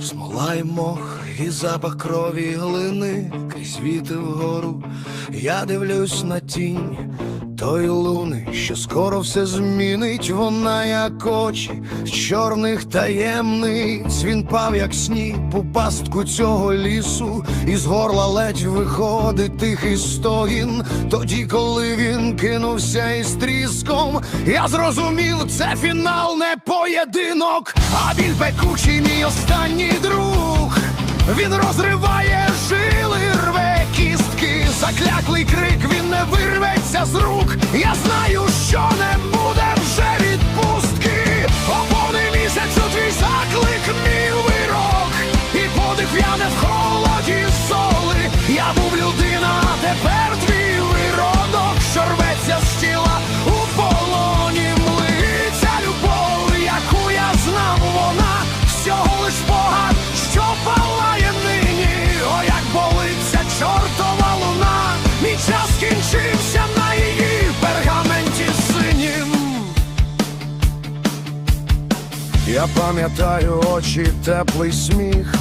Смола й мох, і запах крові глини, крізь віти вгору, я дивлюсь на тінь тої луни, що скоро все змінить, вона як очі з чорних таємниць. Він пав, як сніг, у пастку цього лісу, і з горла ледь виходить тихий стогін. Тоді, коли він кинувся із тріском, я зрозумів, це фінал, не поєдинок, а біль пекучий мій останній друг. Він розриває жили, рве кістки, закляклий крик, він не з рук. Я знаю, що не буде вже відпустки. О повний місяцю твій заклик, мій вирок, і подих в'яне в холоді соли. Я був людина, а тепер твій виродок, що рветься з тіла у полоні млиться любов, яку я знав, вона всього лиш спогад, що палає нині. О, як болиться чортова луна, час скінчився Я пам'ятаю очі, теплий сміх.